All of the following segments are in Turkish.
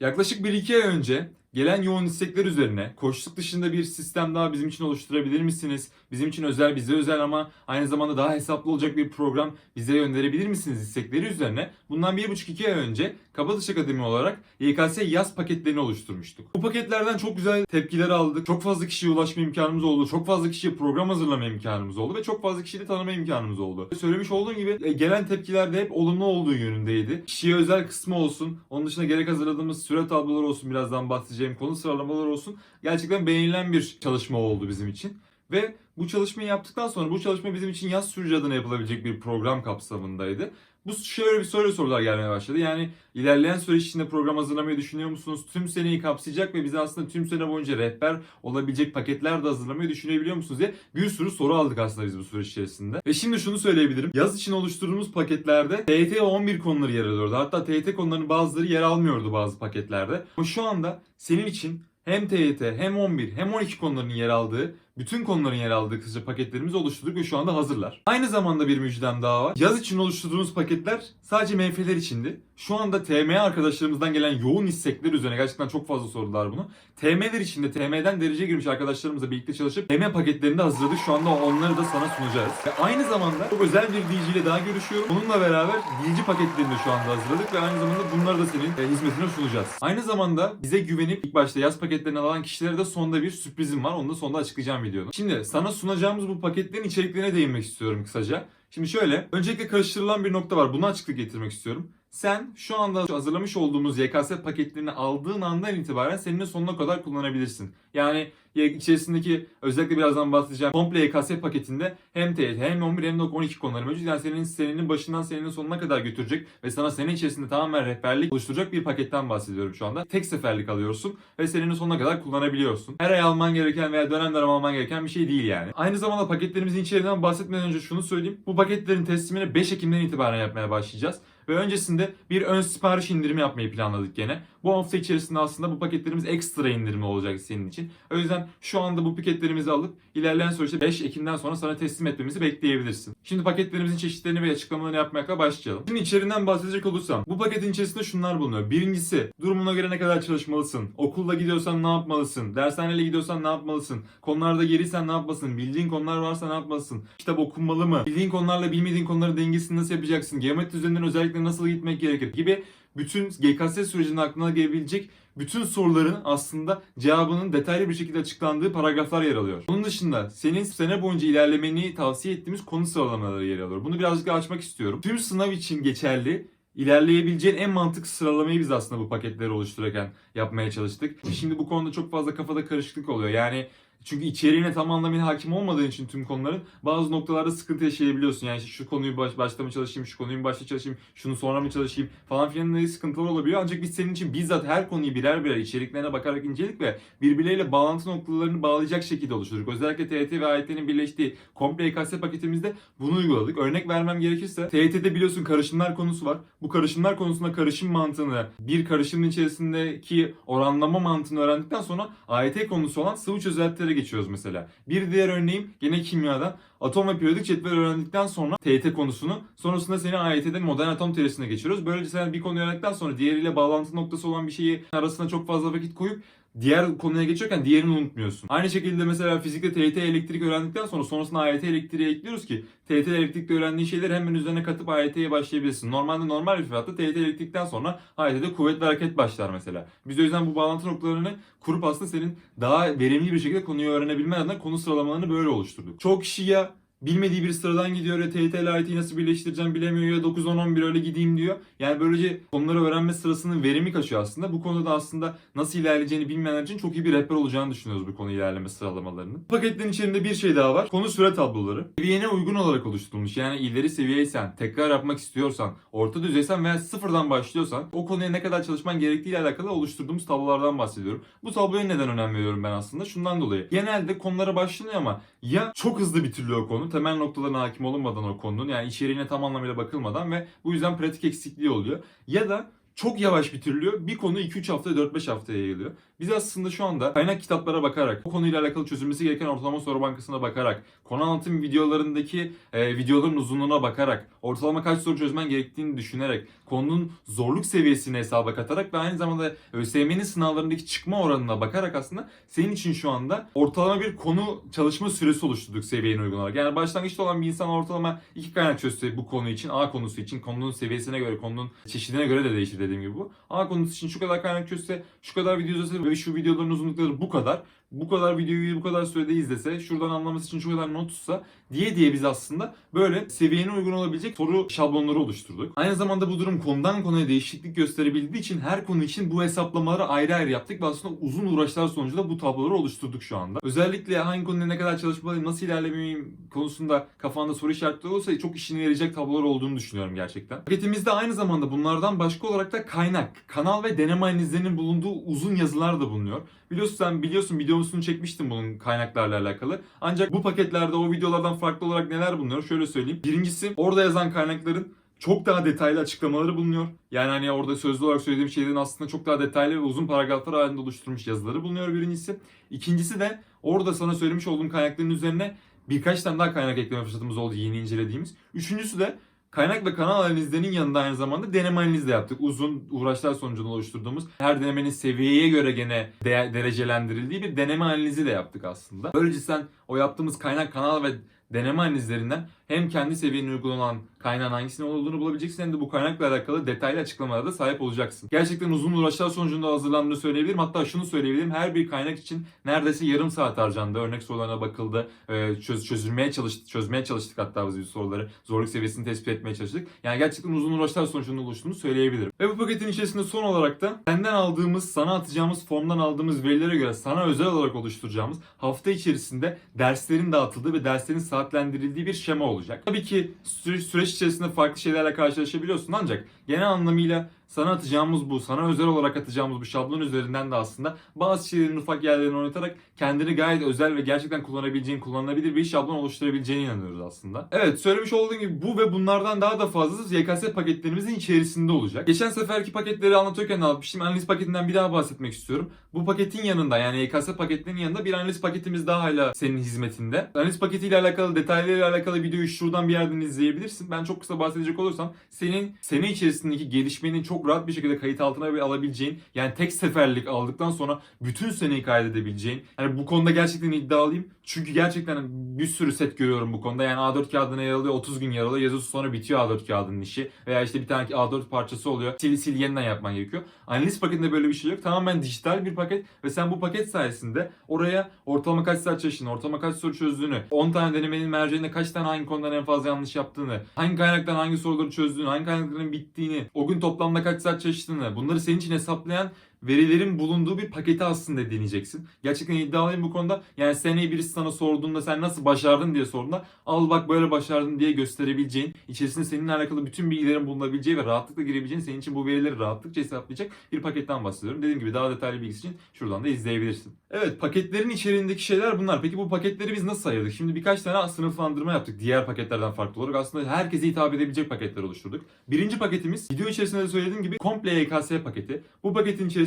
Yaklaşık 1-2 ay önce gelen yoğun istekler üzerine koçluk dışında bir sistem daha bizim için oluşturabilir misiniz? Bizim için özel, bize özel ama aynı zamanda daha hesaplı olacak bir program bize gönderebilir misiniz istekleri üzerine bundan 1,5-2 ay önce Kabadış Akademi olarak YKS yaz paketlerini oluşturmuştuk. Bu paketlerden çok güzel tepkiler aldık. Çok fazla kişiye ulaşma imkanımız oldu. Çok fazla kişiye program hazırlama imkanımız oldu ve çok fazla kişiyi de tanıma imkanımız oldu. Söylemiş olduğum gibi e, gelen tepkiler de hep olumlu olduğu yönündeydi. Kişiye özel kısmı olsun. Onun dışında gerek hazırladığımız süre tabloları olsun birazdan bahsedeceğim konu sıralamaları olsun. Gerçekten beğenilen bir çalışma oldu bizim için. Ve bu çalışmayı yaptıktan sonra bu çalışma bizim için yaz sürücü adına yapılabilecek bir program kapsamındaydı. Bu şöyle bir soru sorular gelmeye başladı. Yani ilerleyen süreç içinde program hazırlamayı düşünüyor musunuz? Tüm seneyi kapsayacak ve bize aslında tüm sene boyunca rehber olabilecek paketler de hazırlamayı düşünebiliyor musunuz diye bir sürü soru aldık aslında biz bu süreç içerisinde. Ve şimdi şunu söyleyebilirim. Yaz için oluşturduğumuz paketlerde TYT 11 konuları yer alıyordu. Hatta TYT konularının bazıları yer almıyordu bazı paketlerde. Ama şu anda senin için hem TYT hem 11 hem 12 konularının yer aldığı bütün konuların yer aldığı kısaca paketlerimizi oluşturduk ve şu anda hazırlar. Aynı zamanda bir müjdem daha var. Yaz için oluşturduğumuz paketler sadece MF'ler içindi. Şu anda TM arkadaşlarımızdan gelen yoğun istekler üzerine gerçekten çok fazla sordular bunu. TM'ler içinde TM'den derece girmiş arkadaşlarımızla birlikte çalışıp TM paketlerini de hazırladık. Şu anda onları da sana sunacağız. Ve aynı zamanda çok özel bir DJ ile daha görüşüyorum. Onunla beraber DJ paketlerini de şu anda hazırladık ve aynı zamanda bunları da senin e, hizmetine sunacağız. Aynı zamanda bize güvenip ilk başta yaz paketlerini alan kişilere de sonda bir sürprizim var. Onu da sonda açıklayacağım videonun. Şimdi sana sunacağımız bu paketlerin içeriklerine değinmek istiyorum kısaca. Şimdi şöyle, öncelikle karıştırılan bir nokta var. Buna açıklık getirmek istiyorum. Sen şu anda hazırlamış olduğumuz YKS paketlerini aldığın andan itibaren senin sonuna kadar kullanabilirsin. Yani içerisindeki özellikle birazdan bahsedeceğim komple YKS paketinde hem TYT hem 11 hem de 12 konuları mevcut. Yani senin senenin başından senenin sonuna kadar götürecek ve sana sene içerisinde tamamen rehberlik oluşturacak bir paketten bahsediyorum şu anda. Tek seferlik alıyorsun ve senenin sonuna kadar kullanabiliyorsun. Her ay alman gereken veya dönem dönem alman gereken bir şey değil yani. Aynı zamanda paketlerimizin içeriğinden bahsetmeden önce şunu söyleyeyim. Bu paketlerin teslimini 5 Ekim'den itibaren yapmaya başlayacağız. Ve öncesinde bir ön sipariş indirimi yapmayı planladık gene. Bu hafta içerisinde aslında bu paketlerimiz ekstra indirimi olacak senin için. O yüzden şu anda bu paketlerimizi alıp ilerleyen süreçte 5 Ekim'den sonra sana teslim etmemizi bekleyebilirsin. Şimdi paketlerimizin çeşitlerini ve açıklamalarını yapmaya başlayalım. Şimdi içeriğinden bahsedecek olursam bu paketin içerisinde şunlar bulunuyor. Birincisi durumuna göre ne kadar çalışmalısın? Okulda gidiyorsan ne yapmalısın? Dershaneyle gidiyorsan ne yapmalısın? Konularda geriysen ne yapmalısın? Bildiğin konular varsa ne yapmalısın? Kitap okunmalı mı? Bildiğin konularla bilmediğin konuların dengesini nasıl yapacaksın? Geometri üzerinden özellikle nasıl gitmek gerekir? Gibi bütün GKS sürecinde aklına gelebilecek bütün soruların aslında cevabının detaylı bir şekilde açıklandığı paragraflar yer alıyor. Onun dışında senin sene boyunca ilerlemeni tavsiye ettiğimiz konu sıralamaları yer alıyor. Bunu birazcık daha açmak istiyorum. Tüm sınav için geçerli ilerleyebileceğin en mantıklı sıralamayı biz aslında bu paketleri oluştururken yapmaya çalıştık. Şimdi bu konuda çok fazla kafada karışıklık oluyor. Yani çünkü içeriğine tam anlamıyla hakim olmadığın için tüm konuların bazı noktalarda sıkıntı yaşayabiliyorsun. Yani işte şu konuyu baş, başta mı çalışayım, şu konuyu başta çalışayım, şunu sonra mı çalışayım falan filan diye sıkıntılar olabiliyor. Ancak biz senin için bizzat her konuyu birer birer içeriklerine bakarak inceledik ve birbirleriyle bağlantı noktalarını bağlayacak şekilde oluşturduk. Özellikle TYT ve AYT'nin birleştiği komple YKS paketimizde bunu uyguladık. Örnek vermem gerekirse TYT'de biliyorsun karışımlar konusu var. Bu karışımlar konusunda karışım mantığını bir karışımın içerisindeki oranlama mantığını öğrendikten sonra AYT konusu olan sıvı çözeltilere geçiyoruz mesela. Bir diğer örneğim gene kimyadan atom ve periyodik cetvel öğrendikten sonra TYT konusunu sonrasında seni AYT'de modern atom teorisine geçiyoruz. Böylece sen bir konuyu öğrendikten sonra diğeriyle bağlantı noktası olan bir şeyi arasına çok fazla vakit koyup diğer konuya geçiyorken diğerini unutmuyorsun. Aynı şekilde mesela fizikte TYT elektrik öğrendikten sonra sonrasında AYT elektriğe ekliyoruz ki TYT elektrikte öğrendiğin şeyleri hemen üzerine katıp AYT'ye başlayabilirsin. Normalde normal bir fiyatta TYT elektrikten sonra AYT'de kuvvet ve hareket başlar mesela. Biz o yüzden bu bağlantı noktalarını kurup aslında senin daha verimli bir şekilde konuyu öğrenebilmen adına konu sıralamalarını böyle oluşturduk. Çok kişi ya bilmediği bir sıradan gidiyor ya TYT ile IT'yi nasıl birleştireceğim bilemiyor ya 9 10 11 öyle gideyim diyor. Yani böylece konuları öğrenme sırasının verimi kaçıyor aslında. Bu konuda aslında nasıl ilerleyeceğini bilmeyenler için çok iyi bir rehber olacağını düşünüyoruz bu konu ilerleme sıralamalarının. Paketlerin içerisinde bir şey daha var. Konu süre tabloları. Seviyene uygun olarak oluşturulmuş. Yani ileri seviyeysen, tekrar yapmak istiyorsan, orta düzeysen veya sıfırdan başlıyorsan o konuya ne kadar çalışman gerektiği ile alakalı oluşturduğumuz tablolardan bahsediyorum. Bu tabloya neden önem veriyorum ben aslında? Şundan dolayı. Genelde konulara başlanıyor ama ya çok hızlı bitiriliyor o konu temel noktalarına hakim olunmadan o konunun yani içeriğine tam anlamıyla bakılmadan ve bu yüzden pratik eksikliği oluyor. Ya da çok yavaş bitiriliyor. Bir konu 2-3 hafta 4-5 haftaya yayılıyor. Biz aslında şu anda kaynak kitaplara bakarak, o konuyla alakalı çözülmesi gereken ortalama soru bankasına bakarak, konu anlatım videolarındaki e, videoların uzunluğuna bakarak, ortalama kaç soru çözmen gerektiğini düşünerek, konunun zorluk seviyesini hesaba katarak ve aynı zamanda ÖSYM'nin sınavlarındaki çıkma oranına bakarak aslında senin için şu anda ortalama bir konu çalışma süresi oluşturduk seviyene uygun olarak. Yani başlangıçta olan bir insan ortalama iki kaynak çözse bu konu için, A konusu için, konunun seviyesine göre, konunun çeşidine göre de değişir dediğim gibi bu. A konusu için şu kadar kaynak çözse, şu kadar video izlese ve şu videoların uzunlukları bu kadar. Bu kadar videoyu bu kadar sürede izlese, şuradan anlaması için şu kadar not tutsa diye diye biz aslında böyle seviyene uygun olabilecek soru şablonları oluşturduk. Aynı zamanda bu durum konudan konuya değişiklik gösterebildiği için her konu için bu hesaplamaları ayrı ayrı yaptık ve aslında uzun uğraşlar sonucunda bu tabloları oluşturduk şu anda. Özellikle hangi konuda ne kadar çalışmalıyım, nasıl ilerlemeliyim konusunda kafanda soru işaretleri olursa çok işine yarayacak tablolar olduğunu düşünüyorum gerçekten. Paketimizde aynı zamanda bunlardan başka olarak da kaynak, kanal ve deneme analizlerinin bulunduğu uzun yazılar da bulunuyor. Biliyorsun sen biliyorsun videosunu çekmiştim bunun kaynaklarla alakalı. Ancak bu paketlerde o videolardan farklı olarak neler bulunuyor? Şöyle söyleyeyim. Birincisi orada yazan kaynakların çok daha detaylı açıklamaları bulunuyor. Yani hani orada sözlü olarak söylediğim şeylerin aslında çok daha detaylı ve uzun paragraflar halinde oluşturmuş yazıları bulunuyor birincisi. İkincisi de orada sana söylemiş olduğum kaynakların üzerine birkaç tane daha kaynak ekleme fırsatımız oldu yeni incelediğimiz. Üçüncüsü de Kaynak ve kanal analizlerinin yanında aynı zamanda deneme analizi de yaptık. Uzun uğraşlar sonucunda oluşturduğumuz her denemenin seviyeye göre gene de- derecelendirildiği bir deneme analizi de yaptık aslında. Böylece sen o yaptığımız kaynak, kanal ve deneme analizlerinden hem kendi seviyene uygulanan kaynağın hangisinin olduğunu bulabileceksin hem de bu kaynakla alakalı detaylı açıklamalara da sahip olacaksın. Gerçekten uzun uğraşlar sonucunda hazırlandığını söyleyebilirim. Hatta şunu söyleyebilirim. Her bir kaynak için neredeyse yarım saat harcandı. Örnek sorularına bakıldı. Ee, Çöz, çözülmeye çalıştık. Çözmeye çalıştık hatta biz soruları. Zorluk seviyesini tespit etmeye çalıştık. Yani gerçekten uzun uğraşlar sonucunda oluştuğunu söyleyebilirim. Ve bu paketin içerisinde son olarak da senden aldığımız, sana atacağımız formdan aldığımız verilere göre sana özel olarak oluşturacağımız hafta içerisinde derslerin dağıtıldığı ve derslerin saatlendirildiği bir şema olacak. Tabii ki süreç, içerisinde farklı şeylerle karşılaşabiliyorsun ancak genel anlamıyla sana atacağımız bu, sana özel olarak atacağımız bu şablon üzerinden de aslında bazı şeylerin ufak yerlerini oynatarak kendini gayet özel ve gerçekten kullanabileceğin, kullanılabilir bir şablon oluşturabileceğine inanıyoruz aslında. Evet, söylemiş olduğum gibi bu ve bunlardan daha da fazlası YKS paketlerimizin içerisinde olacak. Geçen seferki paketleri anlatırken anlatmıştım. Analiz paketinden bir daha bahsetmek istiyorum. Bu paketin yanında yani YKS paketlerinin yanında bir analiz paketimiz daha hala senin hizmetinde. Analiz paketiyle alakalı, detaylarıyla alakalı videoyu şuradan bir yerden izleyebilirsin. Ben çok kısa bahsedecek olursam senin sene içerisindeki gelişmenin çok rahat bir şekilde kayıt altına bir alabileceğin yani tek seferlik aldıktan sonra bütün seneyi kaydedebileceğin yani bu konuda gerçekten iddialıyım. Çünkü gerçekten bir sürü set görüyorum bu konuda. Yani A4 kağıdına yer alıyor, 30 gün yer alıyor. Yazısı sonra bitiyor A4 kağıdının işi. Veya işte bir tane A4 parçası oluyor. Sil sil yeniden yapman gerekiyor. Analiz paketinde böyle bir şey yok. Tamamen dijital bir paket ve sen bu paket sayesinde oraya ortalama kaç saat çalıştığını, ortalama kaç soru çözdüğünü, 10 tane denemenin merceğinde kaç tane hangi konudan en fazla yanlış yaptığını, hangi kaynaktan hangi soruları çözdüğünü, hangi kaynakların bittiğini, o gün toplamda kaç saat çalıştığını, bunları senin için hesaplayan verilerin bulunduğu bir paketi aslında deneyeceksin. Gerçekten iddialıyım bu konuda. Yani seneyi birisi sana sorduğunda sen nasıl başardın diye sorduğunda al bak böyle başardın diye gösterebileceğin, içerisinde seninle alakalı bütün bilgilerin bulunabileceği ve rahatlıkla girebileceğin, senin için bu verileri rahatlıkça hesaplayacak bir paketten bahsediyorum. Dediğim gibi daha detaylı bilgisi için şuradan da izleyebilirsin. Evet paketlerin içeriğindeki şeyler bunlar. Peki bu paketleri biz nasıl ayırdık? Şimdi birkaç tane sınıflandırma yaptık diğer paketlerden farklı olarak. Aslında herkese hitap edebilecek paketler oluşturduk. Birinci paketimiz video içerisinde de söylediğim gibi komple YKS paketi. Bu paketin içerisinde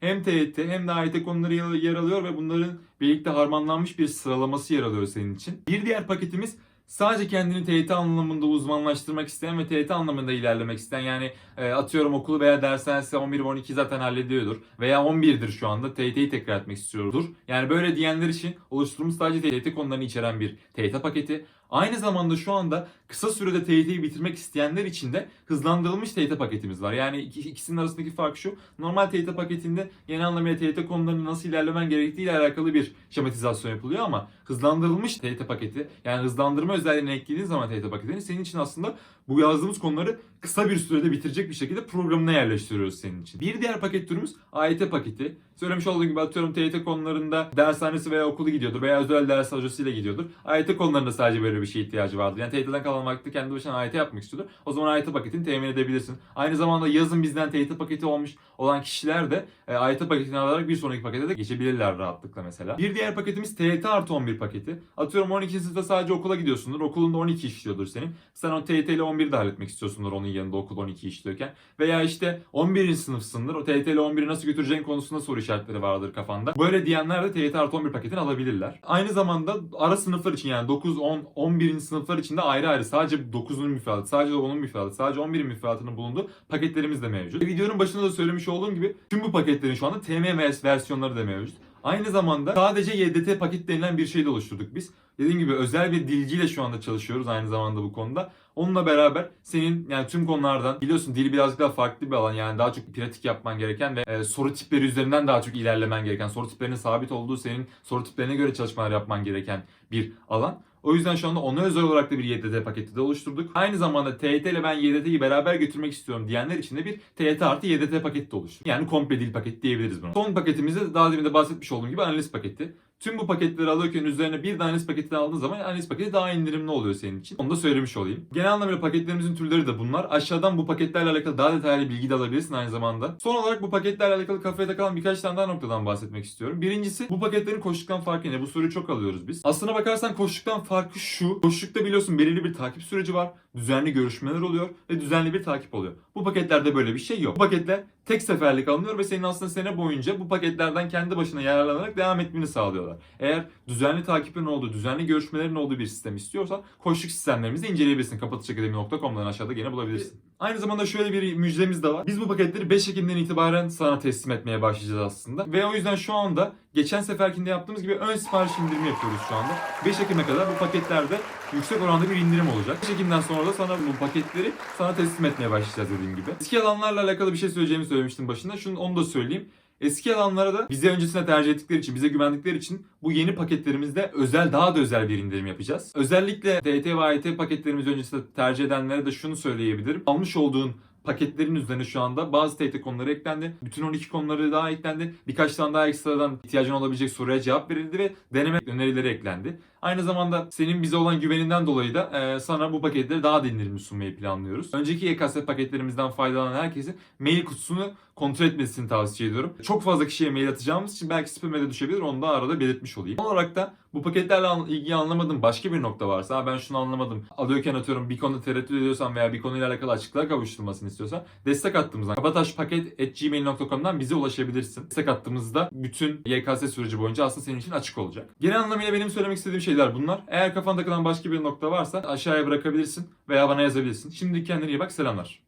hem TYT hem de AYT konuları yer- alıyor ve bunların birlikte harmanlanmış bir sıralaması yer alıyor senin için. Bir diğer paketimiz sadece kendini TYT anlamında uzmanlaştırmak isteyen ve TYT anlamında ilerlemek isteyen yani e, atıyorum okulu veya dershanesi 11 ve 12 zaten hallediyordur veya 11'dir şu anda TYT'yi tekrar etmek istiyordur. Yani böyle diyenler için oluşturulmuş sadece TYT konularını içeren bir TYT paketi. Aynı zamanda şu anda kısa sürede TYT'yi bitirmek isteyenler için de hızlandırılmış TYT paketimiz var. Yani iki- ikisinin arasındaki fark şu. Normal TYT paketinde genel anlamıyla TYT konularını nasıl ilerlemen gerektiği ile alakalı bir şematizasyon yapılıyor ama hızlandırılmış TYT paketi yani hızlandırma özelliğini eklediğin zaman TYT paketini senin için aslında bu yazdığımız konuları kısa bir sürede bitirecek bir şekilde programına yerleştiriyoruz senin için. Bir diğer paket türümüz AYT paketi. Söylemiş olduğum gibi atıyorum TYT konularında dershanesi veya okulu gidiyordur veya özel ders hocasıyla gidiyordur. AYT konularında sadece böyle böyle bir şeye ihtiyacı vardır. Yani TYT'den kalan vakti kendi başına AYT yapmak istiyordur. O zaman AYT paketini temin edebilirsin. Aynı zamanda yazın bizden TYT paketi olmuş olan kişiler de e, AYT paketini alarak bir sonraki pakete de geçebilirler rahatlıkla mesela. Bir diğer paketimiz TYT artı 11 paketi. Atıyorum 12. sınıfta sadece okula gidiyorsundur. Okulunda 12 işliyordur senin. Sen o TYT ile 11'i de halletmek istiyorsundur onun yanında okul 12 işliyorken. Veya işte 11. sınıfsındır. O TYT ile 11'i nasıl götüreceğin konusunda soru işaretleri vardır kafanda. Böyle diyenler de TYT artı 11 paketini alabilirler. Aynı zamanda ara sınıflar için yani 9, 10, 11. sınıflar için de ayrı ayrı sadece 9'un müfredatı, sadece 10'un müfredatı, sadece 11'in müfredatının bulunduğu paketlerimiz de mevcut. Videonun başında da söylemiş olduğum gibi tüm bu paketlerin şu anda TM versiyonları da mevcut. Aynı zamanda sadece YDT paket denilen bir şey de oluşturduk biz. Dediğim gibi özel bir dilciyle şu anda çalışıyoruz aynı zamanda bu konuda. Onunla beraber senin yani tüm konulardan biliyorsun dil birazcık daha farklı bir alan yani daha çok pratik yapman gereken ve e, soru tipleri üzerinden daha çok ilerlemen gereken, soru tiplerinin sabit olduğu senin soru tiplerine göre çalışmalar yapman gereken bir alan. O yüzden şu anda ona özel olarak da bir YDT paketi de oluşturduk. Aynı zamanda TYT ile ben YDT'yi beraber götürmek istiyorum diyenler için de bir TYT artı YDT paketi de oluşturduk. Yani komple dil paketi diyebiliriz buna. Son paketimizde daha demin de bahsetmiş olduğum gibi analiz paketi. Tüm bu paketleri alırken üzerine bir de analiz paketi aldığın zaman analiz paketi daha indirimli oluyor senin için. Onu da söylemiş olayım. Genel anlamıyla paketlerimizin türleri de bunlar. Aşağıdan bu paketlerle alakalı daha detaylı bilgi de alabilirsin aynı zamanda. Son olarak bu paketlerle alakalı kafaya takılan birkaç tane daha noktadan bahsetmek istiyorum. Birincisi bu paketlerin koştuktan farkı ne? Bu soruyu çok alıyoruz biz. Aslına bakarsan koştuktan farkı şu. Koştukta biliyorsun belirli bir takip süreci var. Düzenli görüşmeler oluyor ve düzenli bir takip oluyor. Bu paketlerde böyle bir şey yok. Bu paketler tek seferlik alınıyor ve senin aslında sene boyunca bu paketlerden kendi başına yararlanarak devam etmeni sağlıyorlar. Eğer düzenli takiplerin olduğu, düzenli görüşmelerin olduğu bir sistem istiyorsan koşluk sistemlerimizi inceleyebilirsin. Kapatıcıakademi.com'dan aşağıda gene bulabilirsin. Aynı zamanda şöyle bir müjdemiz de var. Biz bu paketleri 5 Ekim'den itibaren sana teslim etmeye başlayacağız aslında. Ve o yüzden şu anda geçen seferkinde yaptığımız gibi ön sipariş indirimi yapıyoruz şu anda. 5 Ekim'e kadar bu paketlerde yüksek oranda bir indirim olacak. 5 Ekim'den sonra da sana bu paketleri sana teslim etmeye başlayacağız dediğim gibi. Eski alanlarla alakalı bir şey söyleyeceğimi söylemiştim başında. Şunu onu da söyleyeyim. Eski alanlara da bize öncesine tercih ettikleri için, bize güvendikleri için bu yeni paketlerimizde özel, daha da özel bir indirim yapacağız. Özellikle TT ve AYT paketlerimizi öncesinde tercih edenlere de şunu söyleyebilirim. Almış olduğun paketlerin üzerine şu anda bazı TYT konuları eklendi. Bütün 12 konuları daha eklendi. Birkaç tane daha ekstradan ihtiyacın olabilecek soruya cevap verildi ve deneme önerileri eklendi. Aynı zamanda senin bize olan güveninden dolayı da e, sana bu paketleri daha da indirimli sunmayı planlıyoruz. Önceki YKS paketlerimizden faydalanan herkesin mail kutusunu kontrol etmesini tavsiye ediyorum. Çok fazla kişiye mail atacağımız için belki spam'e de düşebilir. Onu da arada belirtmiş olayım. Son olarak da bu paketlerle ilgili anlamadığım başka bir nokta varsa, "Ha ben şunu anlamadım. Alıyorken atıyorum bir konuda tereddüt ediyorsan veya bir konuyla alakalı açıklığa kavuşturulmasını istiyorsan destek attığımızdan kabataşpaket.gmail.com'dan bize ulaşabilirsin. Destek attığımızda bütün YKS süreci boyunca aslında senin için açık olacak. Genel anlamıyla benim söylemek istediğim şeyler bunlar. Eğer kafanda kalan başka bir nokta varsa aşağıya bırakabilirsin veya bana yazabilirsin. Şimdi kendine iyi bak. Selamlar.